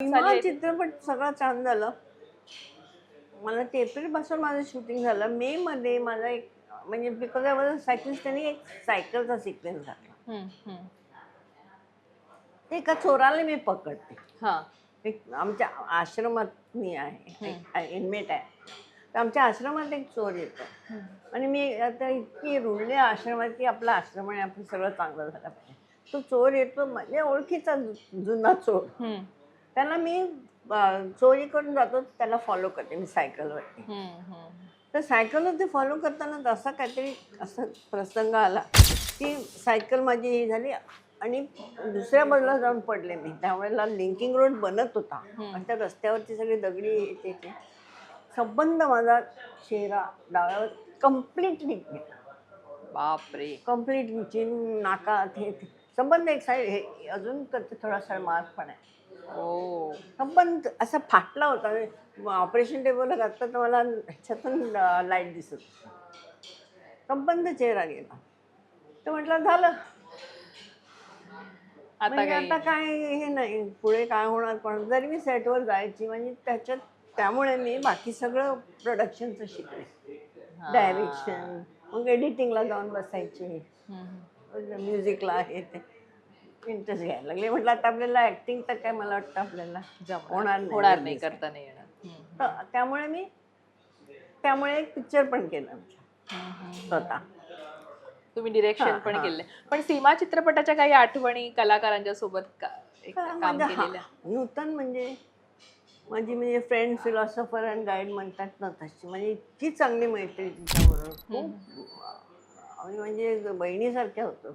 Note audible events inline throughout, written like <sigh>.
झाली. चित्रपट सगळा छान झालं. मला ते एप्रिलपासून माझं शूटिंग झालं. मे मध्ये माझा एक म्हणजे बिकॉज आय वॉज सायकलिस्ट त्यांनी एक सायकलचा सिक्वेन्स घातला हम्म. ते एका चोराला मी पकडते. हा. एक आमच्या आश्रमात मी आहे इनमेट आहे. तर आमच्या आश्रमात एक चोर येतो. आणि मी आता इतकी रुळले आश्रमात की आपला आश्रम आहे आपण सगळं चांगलं झालं पाहिजे. तो चोर येतो म्हणजे ओळखीचा जुना चोर. त्याला मी चोरी करून जातो त्याला फॉलो करते मी सायकलवरती. तर सायकलवरती फॉलो करताना असा काहीतरी असा प्रसंग आला की सायकल माझी ही झाली आणि दुसऱ्या बाजूला जाऊन पडले मी. त्यावेळेला लिंकिंग रोड बनत होता. आणि त्या रस्त्यावरती सगळी दगडी हे ते. संबंध माझा चेहरा डाव्यावर कम्प्लिटली बापरे. कंप्लीट हे ते. संबंध एक साईड हे अजून थोडासा मार्क पण आहे. ओ संबंध असा फाटला होता. ऑपरेशन टेबलला घातलं तर मला ह्याच्यातून लाइट दिसत. संबंध चेहरा गेला. तर म्हटलं झालं. आता म्हणजे काही काय हे नाही. पुढे काय होणार पण जरी मी सेटवर जायची म्हणजे त्याच्यात त्यामुळे मी बाकी सगळं प्रोडक्शनचं शिकले. हा. डायरेक्शन मग एडिटिंगला जाऊन बसायचे. हम्म. म्युझिकला हे ते. इंटरेस्ट घ्यायला लागले म्हटलं आता आपल्याला ऍक्टिंग तर काय मला वाटतं आपल्याला. होणार नाही. होणार नाही करता नाही येणार त्यामुळे मी त्यामुळे एक पिक्चर पण केलं. स्वतः तुम्ही डिरेक्शन पण. केले पण सीमा चित्रपटाच्या काही आठवणी कलाकारांच्या सोबत नूतन म्हणजे माझी म्हणजे फ्रेंड फिलॉसॉफर अँड गाईड म्हणतात ना तशी म्हणजे इतकी चांगली मैत्री तिच्याबरोबर खूप आम्ही म्हणजे बहिणीसारख्या होतो.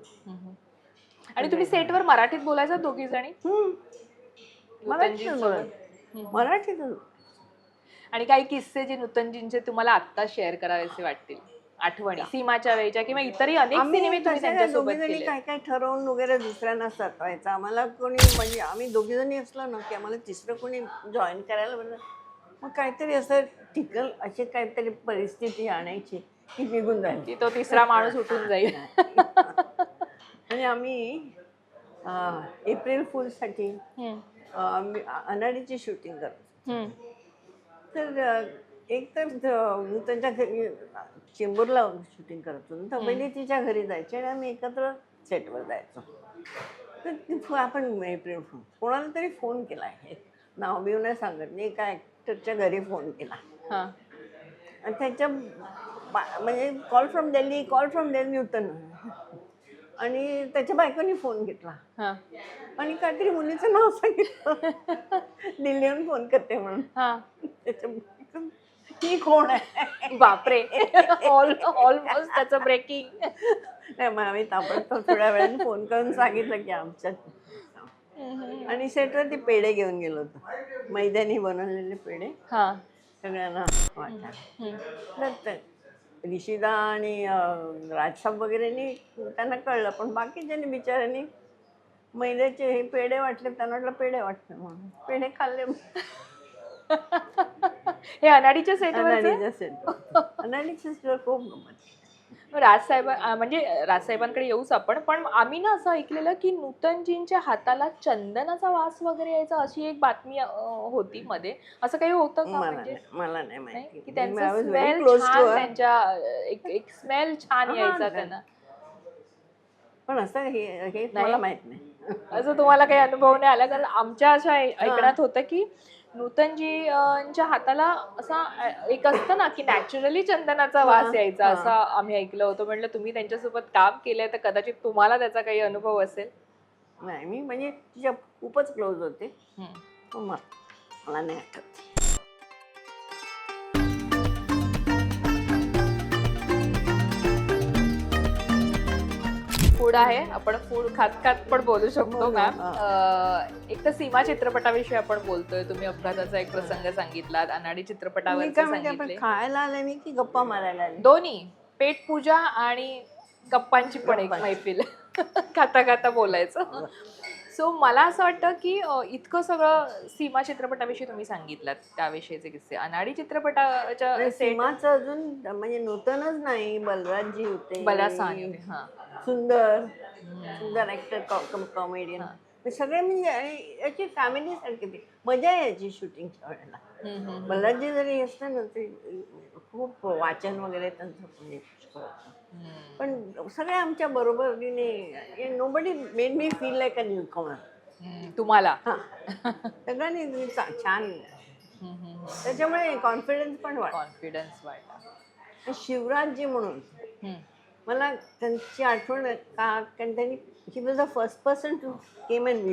आणि तुम्ही सेटवर मराठीत बोलायचा दोघी जणी. मराठीतच आणि काही किस्से जे नूतनजींचे तुम्हाला आत्ता शेअर करावेसे वाटतील? आठवणी सीमाच्या वेळच्या किंवा इतरही अनेक सिनेमे तुम्ही त्यांच्यासोबत काय काय ठरवून वगैरे दुसऱ्यांना सतवायचं. आम्हाला कोणी म्हणजे आम्ही दोघी जणी असलो ना की आम्हाला तिसरं कोणी जॉईन करायला बरं. मग काहीतरी असं टिकल अशी काहीतरी परिस्थिती आणायची की निघून जायची. की तो तिसरा माणूस उठून जाईल. <laughs> आणि आम्ही एप्रिल फुलसाठी. आम्ही अनाडीची शूटिंग करतो. तर एक तर त्यांच्या घरी चेंबूरला शूटिंग करतो तर पहिले तिच्या घरी जायचे आणि आम्ही एकत्र सेटवर जायचो. तर आपण एप्रिल फुल कोणाला तरी फोन केला आहे. नाव बिव नाही सांगत. मी एका ॲक्टरच्या घरी फोन केला. हा. आणि त्याच्या बा- म्हणजे call from Delhi call from Delhi ना. आणि त्याच्या बायकोनी फोन घेतला. हा. आणि काहीतरी मुलीचं नाव सांगितलं. दिल्लीहून फोन करते म्हणून. हा. त्याच्या बायकोनं, ही कोण आहे? बापरे. ऑल ऑलमोस्ट त्याचं ब्रेकिंग नाही मग आम्ही ताबडतोब थोड्या वेळाने फोन करून सांगितलं की आमच्यात आणि सेटवर ते पेढे घेऊन गेलो होतो. मैद्यानी बनवलेले पेढे. हा. सगळ्यांना वाटायला हम्म. तर ते ऋषिदा आणि अं, राजसाहेब वगैरेनी त्यांना कळलं. पण बाकीच्यांनी बिचाऱ्यांनी मैद्याचे हे पेढे वाटले त्यांना वाटलं पेढे वाटले म्हणून. पेढे खाल्ले हे अनाडीच्या सेटवर. अनाडीच्या सेट सेटवर खूप गमत. राजसाहेब म्हणजे राजसाहेबांकडे येऊच आपण पण आम्ही ना असं ऐकलेलं की नूतनजींच्या हाताला चंदनाचा वास वगैरे यायचा अशी एक बातमी होती मध्ये असं काही होतं का म्हणजे नाही मला नाही? माहिती की त्यांचं स्मेल छान. त्यांच्या एक एक स्मेल छान यायचा. त्यांना पण असं हे नाही. मला माहीत नाही असं तुम्हाला काही अनुभव नाही आला कारण आमच्या अशा ऐकण्यात होतं की नूतनजींच्या हाताला असा एक असतं ना की नॅचरली चंदनाचा वास हा, यायचा हा. असं आम्ही ऐकलं होतं. म्हटलं तुम्ही त्यांच्यासोबत काम केलंय तर कदाचित तुम्हाला त्याचा काही अनुभव असेल. नाही मी म्हणजे तिच्या खूपच क्लोज होते. मला मला नाही आठवत. फूड आहे. आपण फूड खात खात पण बोलू शकतो मॅम. एक तर सीमा चित्रपटाविषयी आपण बोलतोय. तुम्ही अपघाताचा एक प्रसंग सांगितलात अनाडी चित्रपटावर सांगितले खायला आले मी की गप्पा मारायला आले? दोन्ही पेट पूजा आणि गप्पांची पण एक मैफिल. <laughs> खाता खाता बोलायचं. सो मला असं वाटतं की इतकं सगळं सीमा चित्रपटाविषयी तुम्ही सांगितलं त्याविषयीचे किस्से. अनाडी चित्रपटाच्या सीमाचं अजून म्हणजे नूतनच नाही बलराजजी होते. बला साहनी होते हा. सुंदर सुंदर ऍक्टर कॉमेडियन सगळे म्हणजे याची फॅमिली सारखी मजा यायची शूटिंगच्या वेळेला. बल्लाजी जरी असलं ना ते खूप वाचन वगैरे त्यांचं म्हणजे. पण सगळे आमच्या बरोबरीने nobody made me feel like a newcomer तुम्हाला? सगळ्यांनी छान. त्याच्यामुळे कॉन्फिडन्स पण वाढ कॉन्फिडन्स वाढला. शिवराजजी म्हणून. मला त्यांची आठवण का कारण त्यांनी he was the first person to came and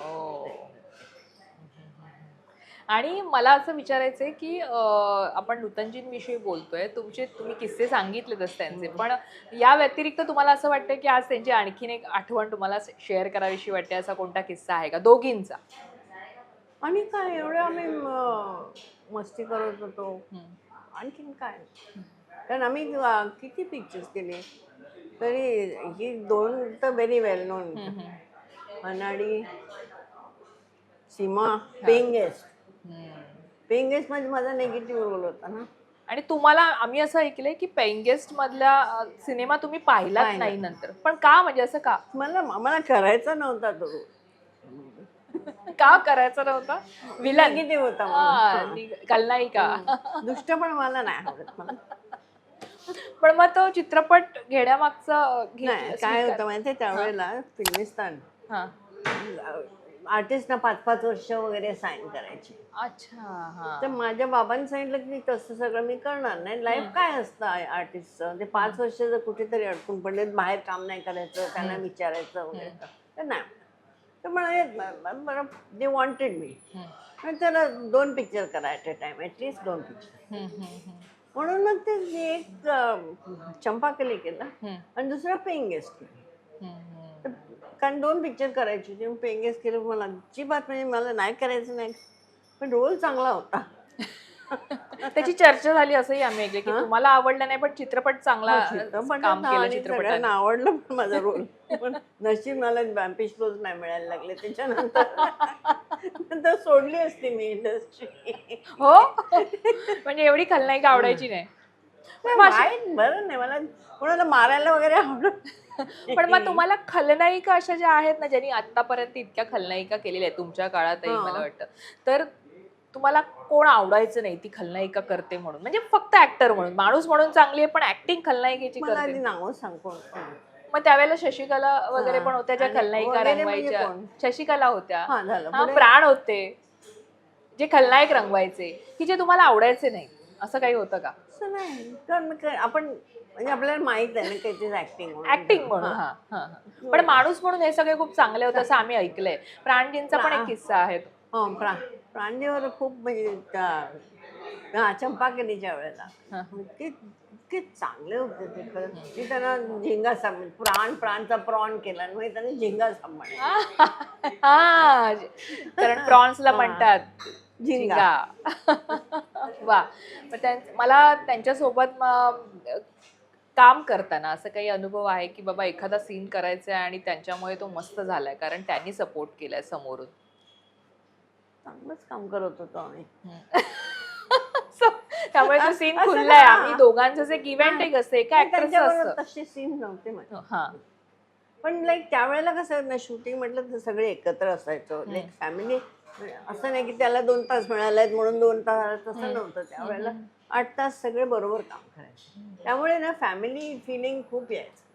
ओ. आणि मला असं विचारायचं आहे की आपण नूतनजींविषयी बोलतोय तुमचे तुम्ही किस्से सांगितलेतच त्यांचे पण या व्यतिरिक्त तुम्हाला असं वाटतं की आज त्यांची आणखीन एक आठवण तुम्हाला शेअर करावीशी वाटते असा कोणता किस्सा आहे का? दोघींचा. आणि काय एवढं आम्ही मस्ती करत होतो. आणखीन काय? कारण आम्ही किती पिक्चर्स केले? तरी ही दोन तर व्हेरी वेल नोन. अनाडी सीमा पेंगेस्ट हम्म. पेंगेस्टमध्ये माझा निगेटिव्ह रोल होता ना. आणि तुम्हाला आम्ही असं ऐकलंय की पेंगेस्ट मधला अं, सिनेमा तुम्ही पाहिलाच पाहिला. नाही नंतर. पण का म्हणजे असं का? मला मला करायचा नव्हता तो का करायचं नव्हतं? विलन निगेटिव्ह होता खलनायिका दुष्ट पण मला नाही आवडत. पण मग तो चित्रपट घेण्यामागचं काय होतं माहितीये? त्यावेळेला फिल्मिस्तान. हा. आर्टिस्टना पाच पाच वर्ष वगैरे साईन करायची. अच्छा हा. तर माझ्या बाबांनी सांगितलं की तसं सगळं मी करणार नाही. लाईफ काय असतं आर्टिस्टचं ते पाच वर्ष जर कुठेतरी अडकून पडले बाहेर काम नाही करायचं त्यांना विचारायचं वगैरे तर नाही तर मला दे वॉन्टेड मी हम्म. आणि त्याला दोन पिक्चर करा at a time at least दोन पिक्चर हम्म, हम्म, हम्म. म्हणून मग ते मी एक अं, चंपाकली केला हम्म, आणि दुसरा पेईंग गेस्ट केला. हम्म, कारण दोन पिक्चर करायचे. होते पेईंग गेस्ट केलं मला अजिबात म्हणजे मला नाही करायचं नाही. पण रोल चांगला होता. त्याची चर्चा झाली असंही आम्ही ऐकलं की तुम्हाला आवडलं नाही पण चित्रपट चांगला काम केलं चित्रपटाने. आवडलं पण माझा रोल. पण नशीब मला बॅम्पिश क्लोज नाही मिळायला लागले त्याच्यानंतर. नंतर सोडली असती मी इंडस्ट्री हो? म्हणजे एवढी खलनायिका आवडायची नाही. बरं नाही मला कोणाला मारायला वगैरे आवडत पण मग तुम्हाला खलनायिका अशा ज्या आहेत ना ज्यांनी आतापर्यंत इतक्या खलनायिका केलेल्या आहेत तुमच्या काळातही हा. मला वाटतं तर तुम्हाला कोण आवडायचं नाही ती खलनायिका करते म्हणून म्हणजे फक्त ऍक्टर म्हणून माणूस म्हणून चांगली आहे पण ऍक्टिंग खलनायिकेची मला करते आधी नावं सांग कोण कोण. मग त्यावेळेला शशिकला वगैरे. पण होत्या ज्या आणि खलनायिका वगैरे म्हणजे रंगवायच्या कोण? शशिकला होत्या हा झालं हा पुढे. प्राण होते जे खलनायक रंगवायचे की जे तुम्हाला आवडायचे नाही असं काही होतं का नाही. कारण मग काय आपण म्हणजे आपल्याला माहीत आहे ना काहीतरी ऍक्टिंग ऍक्टिंग म्हणून. हा. हा हा. पण माणूस म्हणून हे सगळे खूप चांगले होते असं आम्ही ऐकलंय. प्राणजींचा पण एक किस्सा आहे. हो प्रा प्रांजीवर खूप म्हणजे त्या- हा चंपाकलीच्या वेळेला. हा. इतके इतके चांगले होते ते खरंच मी त्यांना झिंगा सांभ प्राण प्राणचा प्रॉन केला आणि त्यांनी झिंगा सांभाळ <laughs> हा. कारण प्रॉन्सला म्हणतात. झिंगा. <laughs> वा. मला त्यांच्यासोबत काम करताना असं काही अनुभव आहे की बाबा एखादा सीन करायचा आहे आणि त्यांच्यामुळे तो मस्त झालाय कारण त्यांनी सपोर्ट केलाय समोरून. चांगलंच काम करत होतो आम्ही. <laughs> त्यामुळे तो सीन खुललाय? आम्ही दोघांचं जे गिव्ह टेक असतं एका ऍक्टरचं तसे सीन नव्हते माझे हा पण लाईक त्यावेळेला कसं शूटिंग म्हटलं तर सगळे एकत्र असायचो. लाईक फॅमिली असं नाही की त्याला दोन तास मिळाले आहेत म्हणून दोन तास तसं नव्हतं त्यावेळेला आठ तास सगळे बरोबर काम करायचे. त्यामुळे ना फॅमिली फिलिंग खूप यायचं.